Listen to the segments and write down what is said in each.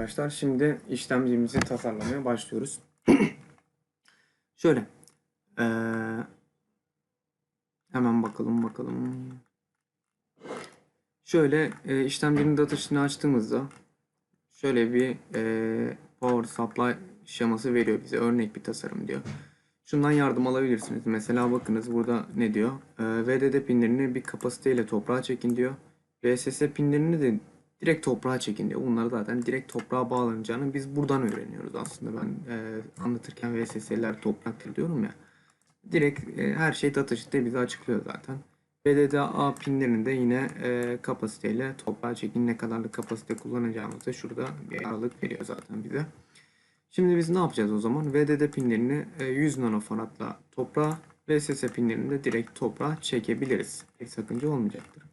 arkadaşlar. Şimdi işlemcimizi tasarlamaya başlıyoruz. Şöyle. eee, hemen bakalım bakalım. Şöyle e, işlemcinin data sheet'ini açtığımızda şöyle bir e, power supply şeması veriyor bize. Örnek bir tasarım diyor. Şundan yardım alabilirsiniz. Mesela bakınız burada ne diyor? E, VDD pinlerini bir kapasiteyle toprağa çekin diyor. VSS pinlerini de direkt toprağa çekin. Bunları zaten direkt toprağa bağlanacağını biz buradan öğreniyoruz aslında. Ben e, anlatırken VSS'ler topraktır diyorum ya. Direkt e, her şey datasheet'te bize açıklıyor zaten. BDDA pinlerini de yine e, kapasiteyle toprağa çekin ne kadarlık kapasite kullanacağımızı şurada bir aralık veriyor zaten bize. Şimdi biz ne yapacağız o zaman? VDD pinlerini e, 100 nanofaradla toprağa, VSS pinlerini de direkt toprağa çekebiliriz. Bir sakınca olmayacaktır.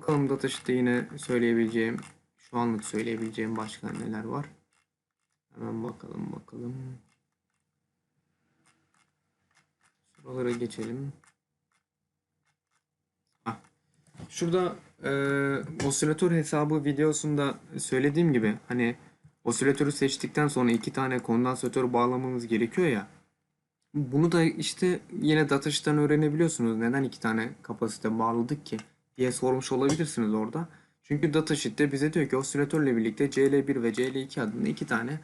Bakalım datasheet'te yine söyleyebileceğim, şu anlık söyleyebileceğim başka neler var. Hemen bakalım bakalım. Şuralara geçelim. Ah. Şurada e, osilatör hesabı videosunda söylediğim gibi hani osilatörü seçtikten sonra iki tane kondansatör bağlamamız gerekiyor ya. Bunu da işte yine datasheet'ten öğrenebiliyorsunuz. Neden iki tane kapasite bağladık ki diye sormuş olabilirsiniz orada. Çünkü datasheet'te bize diyor ki osilatörle birlikte CL1 ve CL2 adında iki tane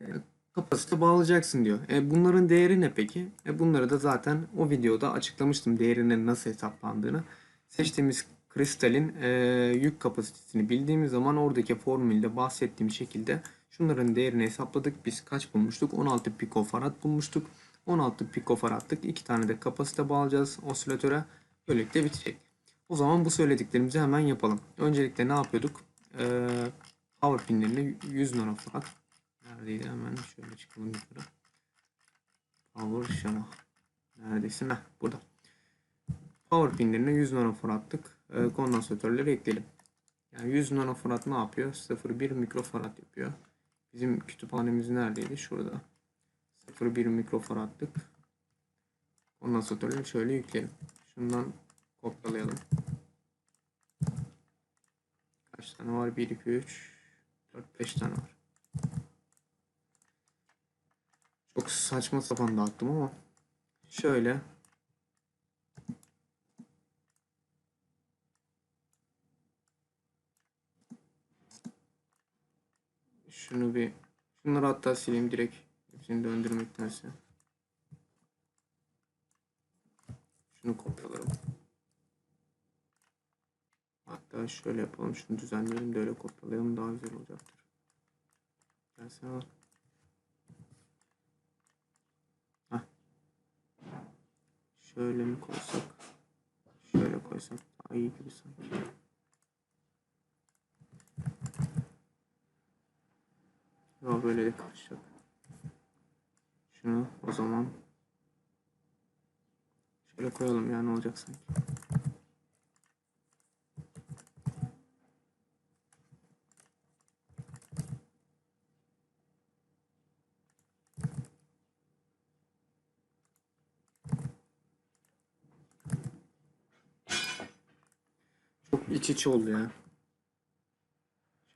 e, kapasite bağlayacaksın diyor. E bunların değeri ne peki? E bunları da zaten o videoda açıklamıştım değerinin nasıl hesaplandığını. Seçtiğimiz kristalin e, yük kapasitesini bildiğimiz zaman oradaki formülde bahsettiğim şekilde şunların değerini hesapladık. Biz kaç bulmuştuk? 16 pikofarad bulmuştuk. 16 pikofaradlık iki tane de kapasite bağlayacağız osilatöre. Böylelikle bitecek. O zaman bu söylediklerimizi hemen yapalım. Öncelikle ne yapıyorduk? E, power pinlerini 100 nanofarad Neredeydi hemen şöyle çıkalım yukarı. Power şema. Neredesin? Heh, burada. Power pinlerine 100 nanofaradlık e, kondansatörleri ekleyelim. Yani 100 nanofarad ne yapıyor? 0,1 mikrofarad yapıyor. Bizim kütüphanemiz neredeydi? Şurada. 0,1 mikrofaradlık kondansatörleri şöyle yükleyelim. Şundan kopyalayalım. Kaç tane var? 1, 2, 3, 4, 5 tane var. Çok saçma sapan dağıttım ama şöyle şunu bir şunları hatta sileyim direkt hepsini döndürmektense şunu kopyalarım hatta şöyle yapalım şunu düzenleyelim de öyle kopyalayalım daha güzel olacaktır gelsene bak Şöyle mi koysak? Şöyle koysak daha iyi gibi sanki. Ya böyle de karışacak. Şunu o zaman şöyle koyalım ya ne olacak sanki. Çok iç oldu ya.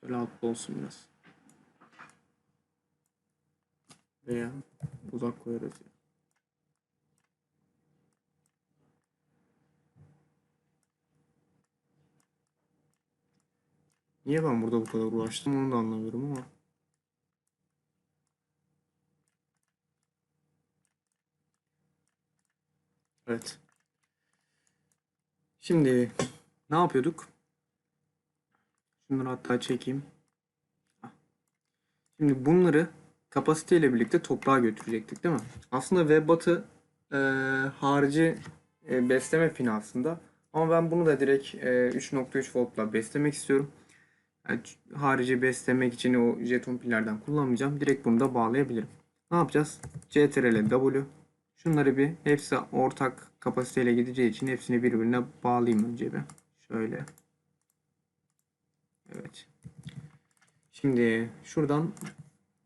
Şöyle altta olsun biraz. Veya uzak koyarız ya. Niye ben burada bu kadar uğraştım onu da anlamıyorum ama. Evet. Şimdi ne yapıyorduk? Şunları hatta çekeyim. Şimdi bunları kapasiteyle birlikte toprağa götürecektik değil mi? Aslında Webat'ı e, harici e, besleme pini aslında. Ama ben bunu da direkt e, 3.3 voltla beslemek istiyorum. Yani harici beslemek için o jeton pillerden kullanmayacağım. Direkt bunu da bağlayabilirim. Ne yapacağız? CTRL W. Şunları bir hepsi ortak kapasiteyle gideceği için hepsini birbirine bağlayayım önce bir. Şöyle. Evet. Şimdi şuradan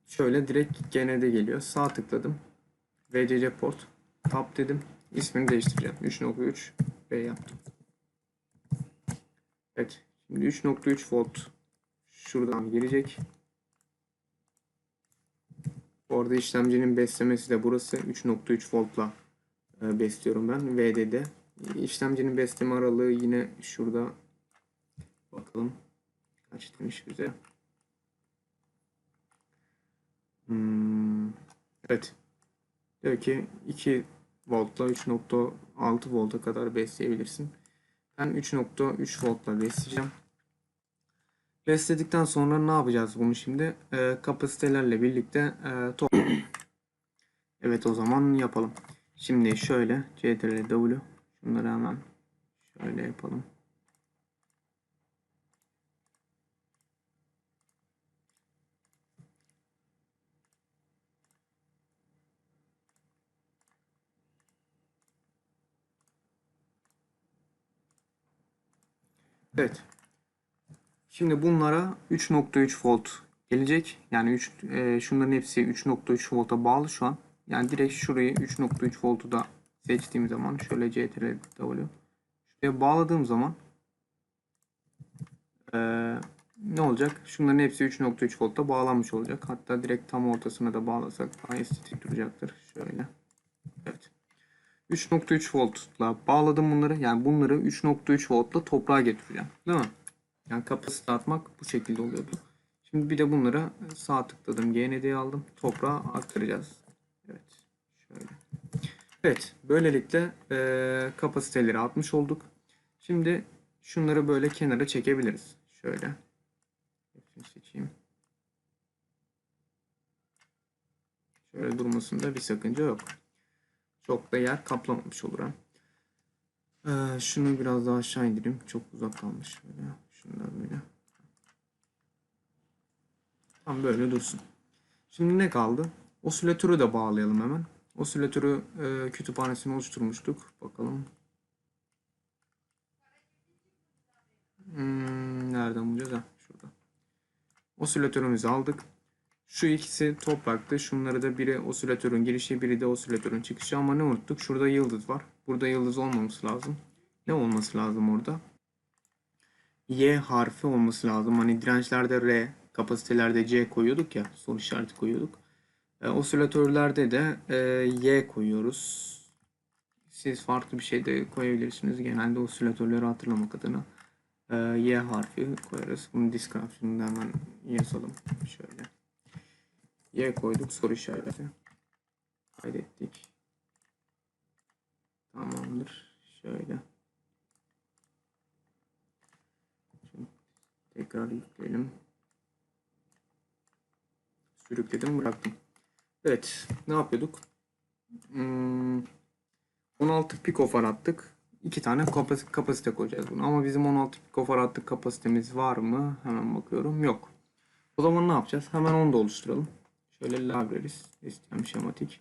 şöyle direkt GND geliyor. Sağ tıkladım. VCC port. Tab dedim. İsmini değiştireceğim. 3.3 B yaptım. Evet. Şimdi 3.3 volt şuradan girecek. Bu arada işlemcinin beslemesi de burası 3.3 voltla e, besliyorum ben VD'de. İşlemcinin besleme aralığı yine şurada bakalım demiş bize. Hmm, evet. Diyor ki 2 voltla 3.6 volta kadar besleyebilirsin. Ben 3.3 voltla besleyeceğim. Besledikten sonra ne yapacağız bunu şimdi? Ee, kapasitelerle birlikte e, top. evet o zaman yapalım. Şimdi şöyle CTRL W şunları hemen şöyle yapalım. Evet. Şimdi bunlara 3.3 volt gelecek. Yani 3 e, şunların hepsi 3.3 volta bağlı şu an. Yani direkt şurayı 3.3 voltu da seçtiğim zaman şöyle CTRL W şuraya bağladığım zaman e, ne olacak? Şunların hepsi 3.3 volta bağlanmış olacak. Hatta direkt tam ortasına da bağlasak daha estetik duracaktır. Şöyle. Evet. 3.3 voltla bağladım bunları. Yani bunları 3.3 voltla toprağa getireceğim. Değil mi? Yani kapasite atmak bu şekilde oluyordu. Şimdi bir de bunlara sağ tıkladım. GND'yi aldım. Toprağa aktaracağız. Evet. Şöyle. Evet. Böylelikle e, kapasiteleri atmış olduk. Şimdi şunları böyle kenara çekebiliriz. Şöyle. Hepsini seçeyim. Şöyle durmasında bir sakınca yok. Çok da yer kaplamamış olur ha. Ee, şunu biraz daha aşağı indireyim. Çok uzak kalmış. Şöyle. Şunu da böyle. Tam böyle dursun. Şimdi ne kaldı? Osilatörü de bağlayalım hemen. Osilatörü e, kütüphanesini oluşturmuştuk. Bakalım. Hmm, nereden bulacağız? Ha, şurada. Osilatörümüzü aldık. Şu ikisi topraktı. Şunları da biri osilatörün girişi, biri de osilatörün çıkışı. Ama ne unuttuk? Şurada yıldız var. Burada yıldız olmaması lazım. Ne olması lazım orada? Y harfi olması lazım. Hani dirençlerde R, kapasitelerde C koyuyorduk ya. Soru işareti koyuyorduk. E, osilatörlerde de e, Y koyuyoruz. Siz farklı bir şey de koyabilirsiniz. Genelde osilatörleri hatırlamak adına e, Y harfi koyarız. Bunu description'da hemen yazalım. Şöyle. Y koyduk soru işareti. Kaydettik. Tamamdır. Şöyle. Şimdi tekrar yükleyelim. Sürükledim bıraktım. Evet. Ne yapıyorduk? Hmm, 16 pikofaradlık iki tane kapas- kapasite koyacağız bunu. Ama bizim 16 pikofaradlık kapasitemiz var mı? Hemen bakıyorum. Yok. O zaman ne yapacağız? Hemen onu da oluşturalım. Şöyle libraries, STM şematik.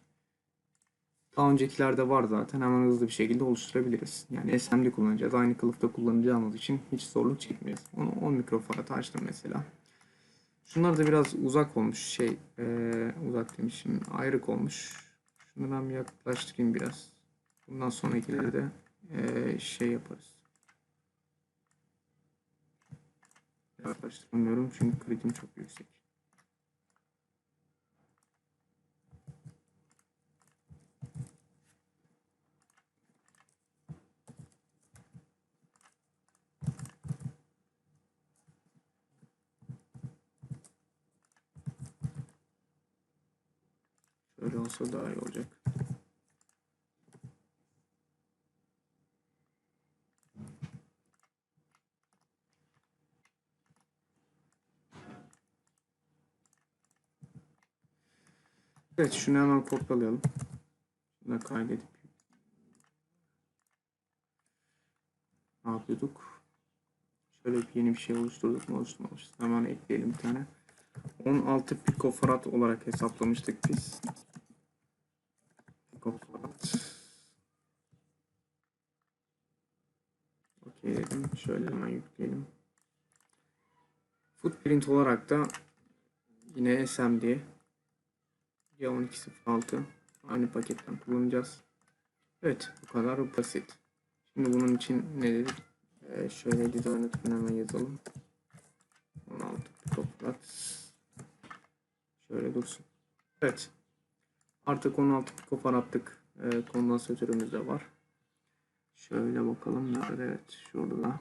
Daha öncekilerde var zaten. Hemen hızlı bir şekilde oluşturabiliriz. Yani SMD kullanacağız. Aynı kılıfta kullanacağımız için hiç zorluk çekmeyeceğiz. Onu 10 mikrofarad açtım mesela. Şunlar da biraz uzak olmuş. Şey, eee, uzak demişim. Ayrık olmuş. Şunu ben bir yaklaştırayım biraz. Bundan sonrakileri de eee, şey yaparız. Yaklaştıramıyorum çünkü kritim çok yüksek. Şöyle olsa daha iyi olacak. Evet şunu hemen kopyalayalım. Şunu da kaydedip ne yapıyorduk? Şöyle bir yeni bir şey oluşturduk mu oluşturmamışız. Hemen ekleyelim bir tane. 16 pikofarad olarak hesaplamıştık biz. Pikofarad. Okey dedim. Şöyle hemen yükleyelim. Footprint olarak da yine SMD C1206 aynı paketten kullanacağız. Evet bu kadar basit. Şimdi bunun için ne dedik? Ee, şöyle design hemen yazalım. 16 pikofarad. Şöyle dursun. Evet. Artık 16 pikofarad e, kondansatörümüz de var. Şöyle bakalım nerede? Evet şurada.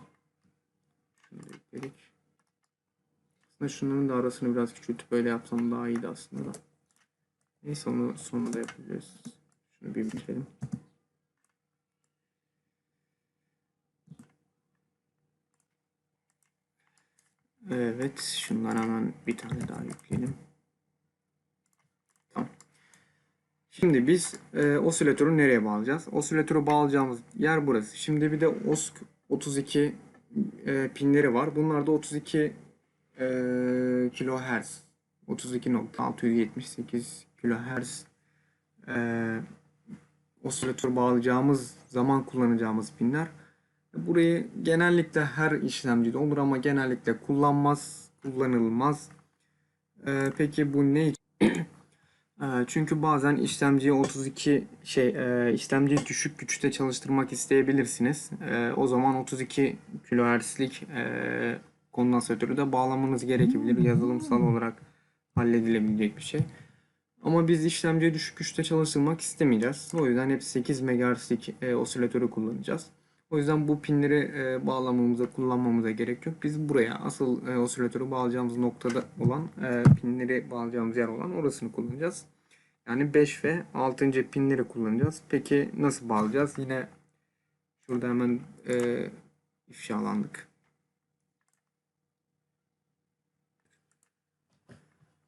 Şunu da ekledik. Aslında şunların da arasını biraz küçültüp böyle yapsam daha iyiydi aslında da. Neyse onu sonunda yapacağız. Şunu bir bitirelim. Evet, şundan hemen bir tane daha yükleyelim. Tamam. Şimdi biz e, osilatörü nereye bağlayacağız? Osilatörü bağlayacağımız yer burası. Şimdi bir de OSC 32 e, pinleri var. Bunlar da 32 e, kilohertz. 32.678 kilohertz e, osilatör bağlayacağımız zaman kullanacağımız pinler. Burayı genellikle her işlemcide olur ama genellikle kullanmaz, kullanılmaz. Ee, peki bu ne için? Ee, Çünkü bazen işlemciyi 32 şey e, işlemciyi düşük güçte çalıştırmak isteyebilirsiniz. Ee, o zaman 32 kHz'lik e, kondansatörü de bağlamanız gerekebilir. Yazılımsal olarak halledilebilecek bir şey. Ama biz işlemciyi düşük güçte çalıştırmak istemeyeceğiz. O yüzden hep 8 MHz'lik e, osilatörü kullanacağız. O yüzden bu pinleri e, bağlamamıza, kullanmamıza gerek yok. Biz buraya asıl e, osilatörü bağlayacağımız noktada olan e, pinleri bağlayacağımız yer olan orasını kullanacağız. Yani 5 ve 6. pinleri kullanacağız. Peki nasıl bağlayacağız? Yine şurada hemen e, ifşalandık.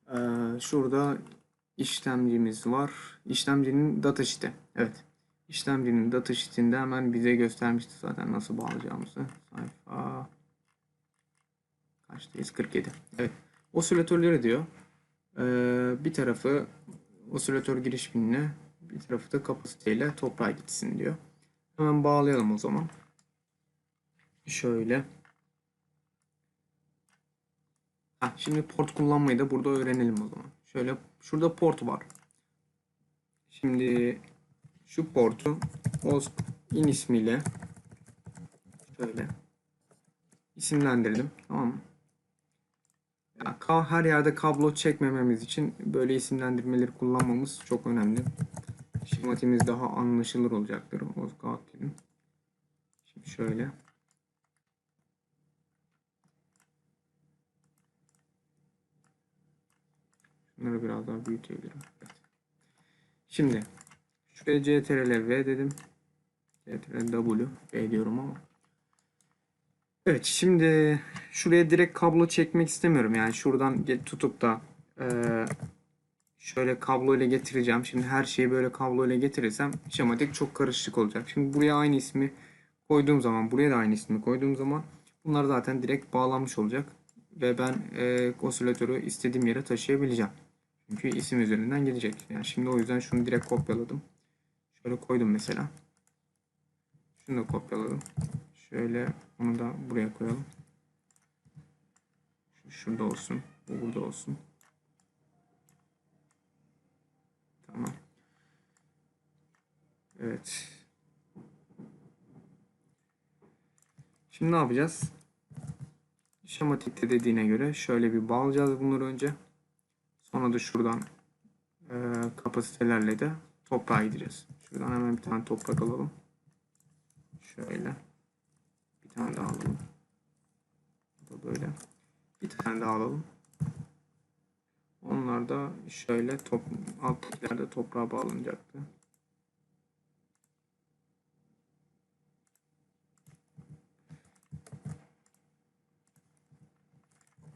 E, şurada işlemcimiz var. İşlemcinin datasheet'i. Evet. İşlemcinin datasheet'inde hemen bize göstermişti zaten nasıl bağlayacağımızı. Sayfa kaçtayız? 47. Evet. Osilatörleri diyor. Ee, bir tarafı osilatör giriş pinine, bir tarafı da kapasiteyle toprağa gitsin diyor. Hemen bağlayalım o zaman. Şöyle. Ha, şimdi port kullanmayı da burada öğrenelim o zaman. Şöyle şurada port var. Şimdi şu portu OSP in ismiyle şöyle isimlendirdim. Tamam mı? Ya, ka- her yerde kablo çekmememiz için böyle isimlendirmeleri kullanmamız çok önemli. Şematimiz daha anlaşılır olacaktır. OSP dedim. Şimdi şöyle. Şunları biraz daha büyütebilirim. Evet. Şimdi Şuraya CTRL V dedim. CTRL W V diyorum ama. Evet şimdi şuraya direkt kablo çekmek istemiyorum. Yani şuradan tutup da eee, şöyle kablo ile getireceğim. Şimdi her şeyi böyle kablo ile getirirsem şematik çok karışık olacak. Şimdi buraya aynı ismi koyduğum zaman buraya da aynı ismi koyduğum zaman bunlar zaten direkt bağlanmış olacak. Ve ben eee osilatörü istediğim yere taşıyabileceğim. Çünkü isim üzerinden gidecek. Yani şimdi o yüzden şunu direkt kopyaladım. Şöyle koydum mesela. Şunu da kopyaladım. Şöyle onu da buraya koyalım. Şu şurada olsun. Bu burada olsun. Tamam. Evet. Şimdi ne yapacağız? Şematikte dediğine göre şöyle bir bağlayacağız bunları önce. Sonra da şuradan e, kapasitelerle de toprağa gideceğiz. Şuradan hemen bir tane toprak alalım. Şöyle. Bir tane daha alalım. Bu böyle. Bir tane daha alalım. Onlar da şöyle top, alttakilerde toprağa bağlanacaktı.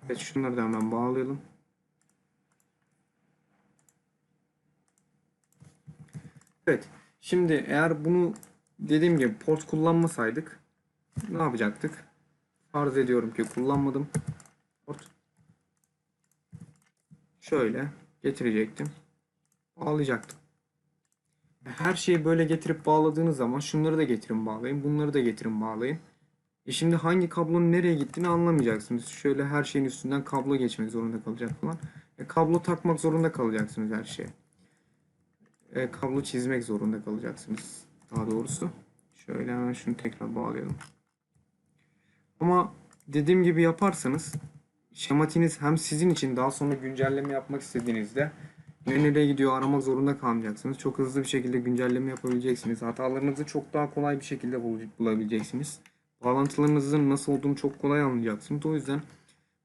Evet şunları da hemen bağlayalım. Evet. Şimdi eğer bunu dediğim gibi port kullanmasaydık ne yapacaktık? Farz ediyorum ki kullanmadım. Port. Şöyle getirecektim. Bağlayacaktım. Her şeyi böyle getirip bağladığınız zaman şunları da getirin bağlayın. Bunları da getirin bağlayın. E şimdi hangi kablonun nereye gittiğini anlamayacaksınız. Şöyle her şeyin üstünden kablo geçmek zorunda kalacak falan. E, kablo takmak zorunda kalacaksınız her şeye e, kablo çizmek zorunda kalacaksınız. Daha doğrusu. Şöyle hemen şunu tekrar bağlayalım. Ama dediğim gibi yaparsanız şematiniz hem sizin için daha sonra güncelleme yapmak istediğinizde ne nereye gidiyor aramak zorunda kalmayacaksınız. Çok hızlı bir şekilde güncelleme yapabileceksiniz. Hatalarınızı çok daha kolay bir şekilde bul- bulabileceksiniz. Bağlantılarınızın nasıl olduğunu çok kolay anlayacaksınız. O yüzden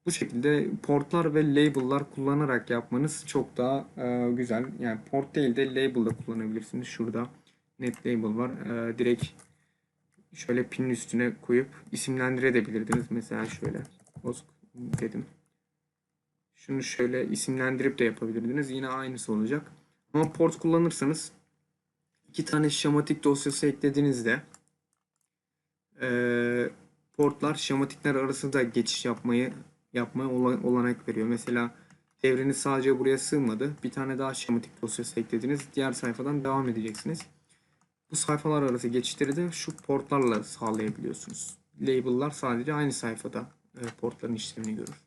bu şekilde portlar ve label'lar kullanarak yapmanız çok daha e, güzel. Yani port değil de label da kullanabilirsiniz. Şurada net label var. E, direkt şöyle pinin üstüne koyup isimlendirebilirdiniz. Mesela şöyle Osk dedim. Şunu şöyle isimlendirip de yapabilirdiniz. Yine aynısı olacak. Ama port kullanırsanız iki tane şematik dosyası eklediğinizde eee, portlar şematikler arasında geçiş yapmayı yapmaya ola- olanak veriyor. Mesela devreniz sadece buraya sığmadı. Bir tane daha şematik dosyası eklediniz. Diğer sayfadan devam edeceksiniz. Bu sayfalar arası geçişleri de şu portlarla sağlayabiliyorsunuz. Label'lar sadece aynı sayfada e, portların işlemini görür.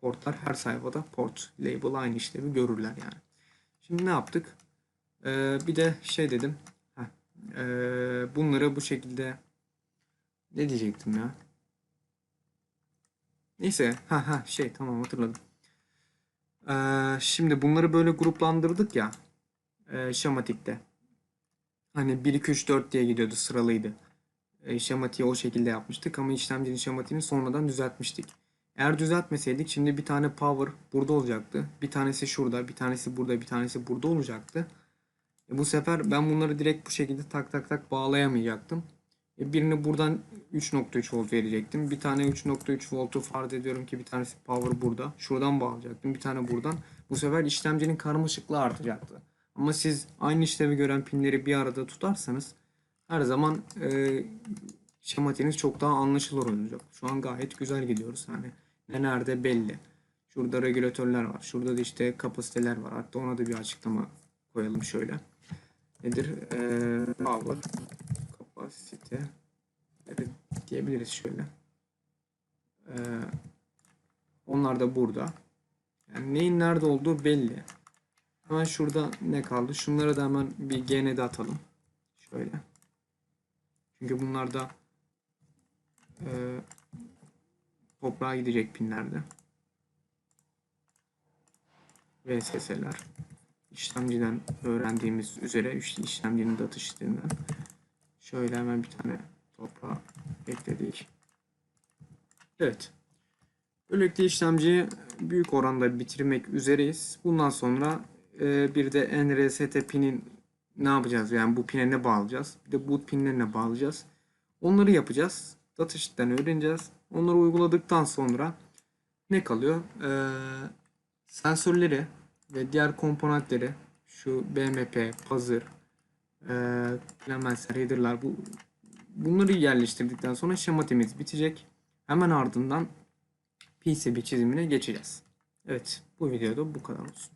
Portlar her sayfada port, label aynı işlevi görürler yani. Şimdi ne yaptık? Ee, bir de şey dedim. Heh, ee, bunları bu şekilde ne diyecektim ya? Neyse. Ha ha şey tamam hatırladım. Ee, şimdi bunları böyle gruplandırdık ya. E, şematikte. Hani 1 2 3 4 diye gidiyordu sıralıydı. E, şematiği o şekilde yapmıştık ama işlemcinin şematiğini sonradan düzeltmiştik. Eğer düzeltmeseydik şimdi bir tane power burada olacaktı. Bir tanesi şurada, bir tanesi burada, bir tanesi burada olacaktı. E, bu sefer ben bunları direkt bu şekilde tak tak tak bağlayamayacaktım. Birini buradan 3.3 volt verecektim. Bir tane 3.3 voltu farz ediyorum ki bir tanesi power burada. Şuradan bağlayacaktım. Bir tane buradan. Bu sefer işlemcinin karmaşıklığı artacaktı. Ama siz aynı işlevi gören pinleri bir arada tutarsanız her zaman e, şematiğiniz çok daha anlaşılır olacak. Şu an gayet güzel gidiyoruz. Yani ne nerede belli. Şurada regülatörler var. Şurada da işte kapasiteler var. Hatta ona da bir açıklama koyalım şöyle. Nedir? Ee, power kapasite evet, diyebiliriz şöyle. Ee, onlar da burada. Yani neyin nerede olduğu belli. Hemen şurada ne kaldı? Şunlara da hemen bir GND atalım. Şöyle. Çünkü bunlar da e, toprağa gidecek pinlerde. VSS'ler. İşlemciden öğrendiğimiz üzere iş- işlemcinin data sheetinden şöyle hemen bir tane toprağa ekledik. Evet. Böylelikle işlemciyi büyük oranda bitirmek üzereyiz. Bundan sonra e, bir de NRST pinin ne yapacağız? Yani bu pine ne bağlayacağız? Bir de boot pinlerine bağlayacağız. Onları yapacağız. Datasheet'ten öğreneceğiz. Onları uyguladıktan sonra ne kalıyor? Ee, sensörleri ve diğer komponentleri şu BMP, Puzzle, e, Clemencer, header'lar bu bunları yerleştirdikten sonra şematimiz bitecek. Hemen ardından PCB çizimine geçeceğiz. Evet bu videoda bu kadar olsun.